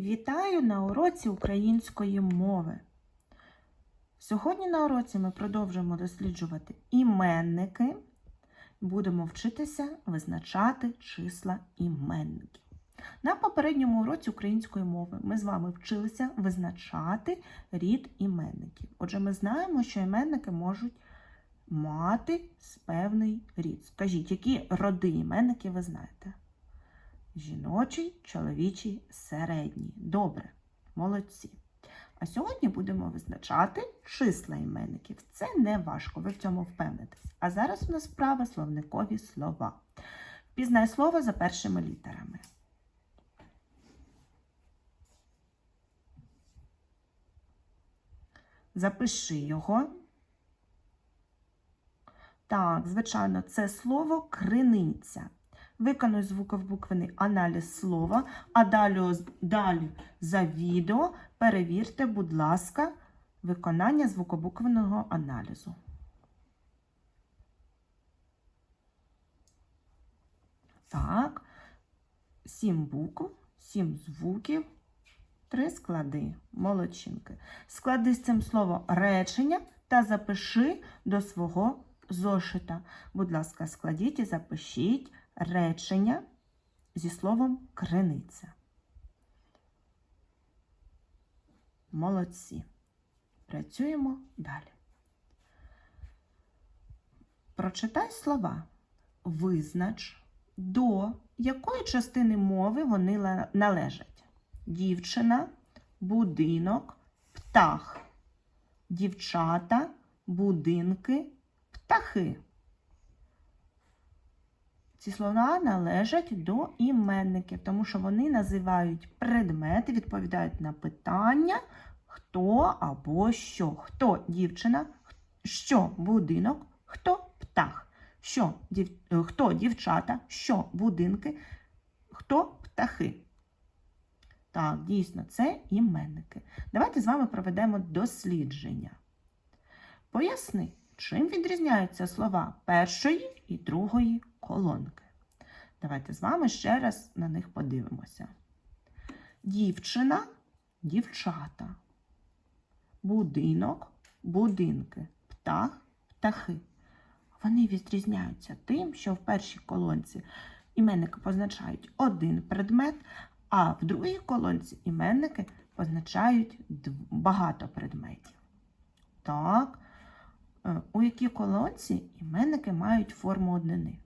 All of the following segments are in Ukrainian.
Вітаю на уроці української мови. Сьогодні на уроці ми продовжуємо досліджувати іменники. Будемо вчитися визначати числа іменників. На попередньому уроці української мови ми з вами вчилися визначати рід іменників. Отже, ми знаємо, що іменники можуть мати певний рід. Скажіть, які роди іменників ви знаєте? Жіночий, чоловічий, середній. Добре, молодці. А сьогодні будемо визначати числа іменників. Це не важко, ви в цьому впевнитесь. А зараз у нас вправа словникові слова. Пізнай слово за першими літерами. Запиши його. Так, звичайно, це слово криниця. Виконуй звуковбуквений аналіз слова, а далі, далі за відео перевірте, будь ласка, виконання звукобуквеного аналізу. Так, сім букв, сім звуків, три склади, молодчинки. Склади з цим слово речення та запиши до свого зошита. Будь ласка, складіть і запишіть речення зі словом криниця. Молодці. Працюємо далі. Прочитай слова. Визнач, до якої частини мови вони належать. Дівчина, будинок, птах, дівчата, будинки, птахи. Ці слова належать до іменників, тому що вони називають предмети, відповідають на питання, хто або що. Хто дівчина, що будинок, хто птах, що дів... е, хто дівчата, що будинки, хто птахи. Так, дійсно, це іменники. Давайте з вами проведемо дослідження. Поясни, чим відрізняються слова першої і другої колонки. Давайте з вами ще раз на них подивимося. Дівчина, дівчата, будинок, будинки, птах, птахи. Вони відрізняються тим, що в першій колонці іменники позначають один предмет, а в другій колонці іменники позначають багато предметів. Так, е, у якій колонці іменники мають форму однини?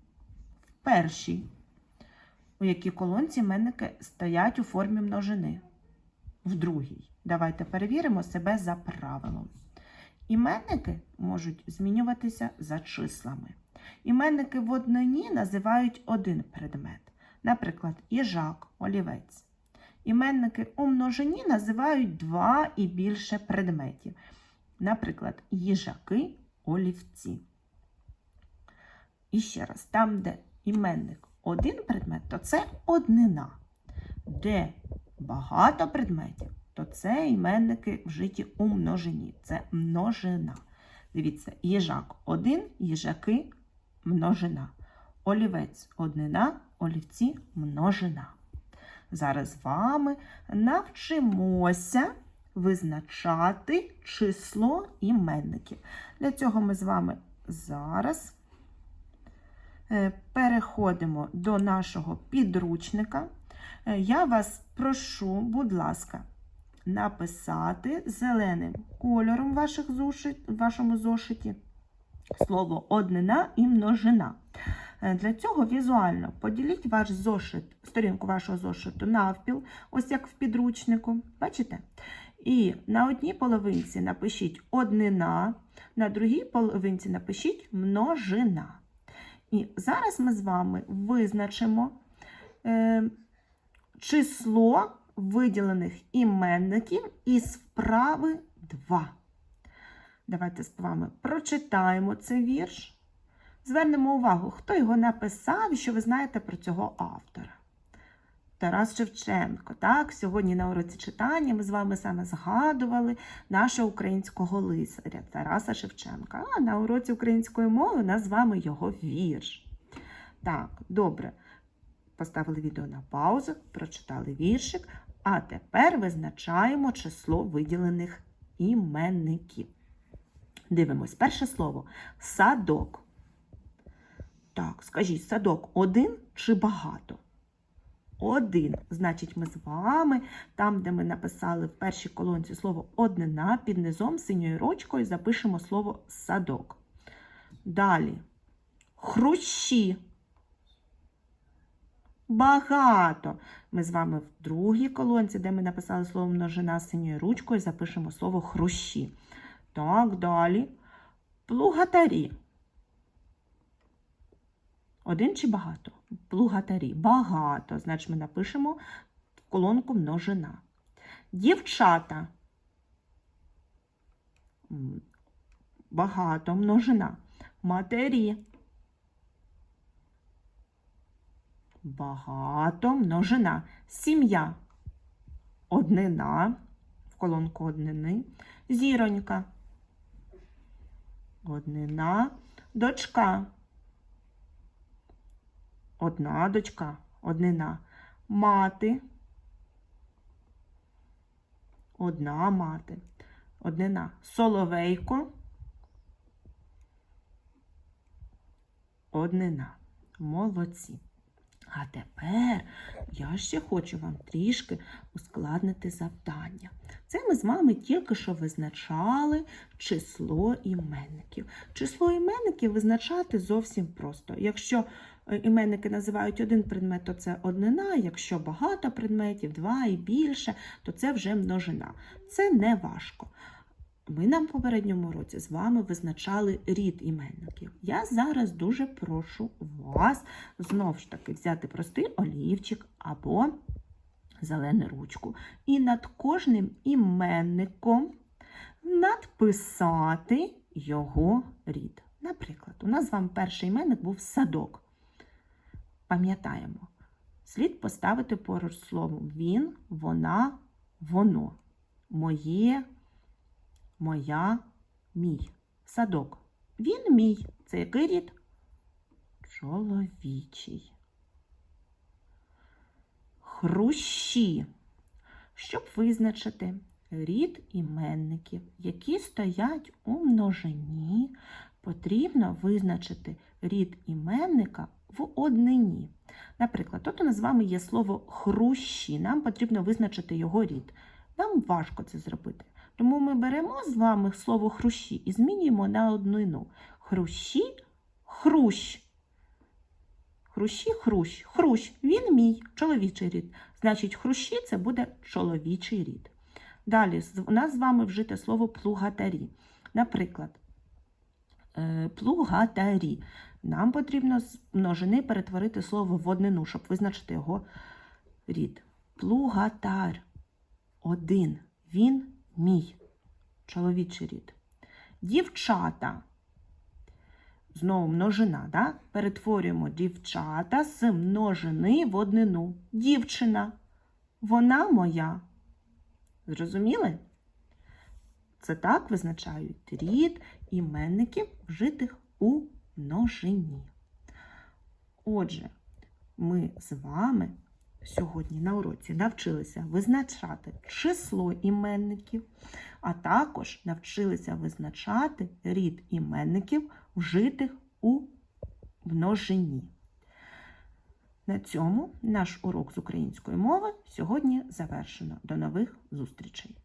В першій. У якій колонці іменники стоять у формі множини? В другій. Давайте перевіримо себе за правилом. Іменники можуть змінюватися за числами. Іменники в однині називають один предмет, наприклад, їжак, олівець. Іменники у множині називають два і більше предметів, наприклад, їжаки, олівці. І ще раз, там, де іменник один предмет, то це однина. Де багато предметів, то це іменники вжиті у множині. Це множина. Дивіться, їжак один, їжаки множина. Олівець однина, олівці множина. Зараз з вами навчимося визначати число іменників. Для цього ми з вами зараз переходимо до нашого підручника. Е, Я вас прошу, будь ласка, написати зеленим кольором ваших зошит, в вашому зошиті слово однина і множина. Е, Для цього візуально поділіть ваш зошит, сторінку вашого зошиту навпіл, ось як в підручнику. Бачите? І на одній половинці напишіть однина, на другій половинці напишіть множина. І зараз ми з вами визначимо е, число виділених іменників із вправи 2. Давайте з вами прочитаємо цей вірш. Звернемо увагу, хто його написав і що ви знаєте про цього автора. Тарас Шевченко. Так, сьогодні на уроці читання ми з вами саме згадували нашого українського лицаря Тараса Шевченка. А на уроці української мови у нас з вами його вірш. Так, добре. Поставили відео на паузу, прочитали віршик, А тепер визначаємо число виділених іменників. Дивимось, перше слово садок. Так, скажіть, садок один чи багато? Один. Значить, ми з вами, там, де ми написали в першій колонці слово однина, під низом синьою рочкою запишемо слово садок. Далі. Хрущі. Багато. Ми з вами в другій колонці, де ми написали слово множина синьою ручкою, запишемо слово хрущі. Так, далі. Плугатарі. Один чи багато? Плугатарі. Багато. Значить, ми напишемо в колонку множина. Дівчата. Багато множина. Матері. Багато множина. Сім'я. Однина. В колонку однини. Зіронька. Однина. Дочка. Одна дочка. Однина. Мати. Одна мати. Однина. Соловейко. Однина. Молодці. А тепер я ще хочу вам трішки ускладнити завдання. Це ми з вами тільки що визначали число іменників. Число іменників визначати зовсім просто. Якщо іменники називають один предмет, то це однина, якщо багато предметів, два і більше, то це вже множина. Це не важко. Ми на попередньому році з вами визначали рід іменників. Я зараз дуже прошу вас знову ж таки взяти простий олівчик або зелену ручку і над кожним іменником надписати його рід. Наприклад, у нас з вами перший іменник був садок. Пам'ятаємо, слід поставити поруч словом він, вона, воно. Моє, моя, мій. Садок. Він мій. Це який рід? Чоловічий. Хрущі. Щоб визначити рід іменників, які стоять у множині, потрібно визначити рід іменника в однині. Наприклад, тут у нас з вами є слово хрущі. Нам потрібно визначити його рід. Нам важко це зробити. Тому ми беремо з вами слово хрущі і змінюємо на однину. Хрущі, хрущ. Хрущі, хрущ. Хрущ. Він мій чоловічий рід. Значить, хрущі це буде чоловічий рід. Далі у нас з вами вжите слово плугатарі. Наприклад, е, плугатарі. Нам потрібно з множини перетворити слово в однину, щоб визначити його рід. Плугатар. Один. Він мій. Чоловічий рід. Дівчата. Знову множина, да? перетворюємо дівчата з множини в однину. Дівчина. Вона моя. Зрозуміли? Це так визначають рід іменників, вжитих у множині. Отже, ми з вами сьогодні на уроці навчилися визначати число іменників, а також навчилися визначати рід іменників, вжитих у множині. На цьому наш урок з української мови сьогодні завершено. До нових зустрічей!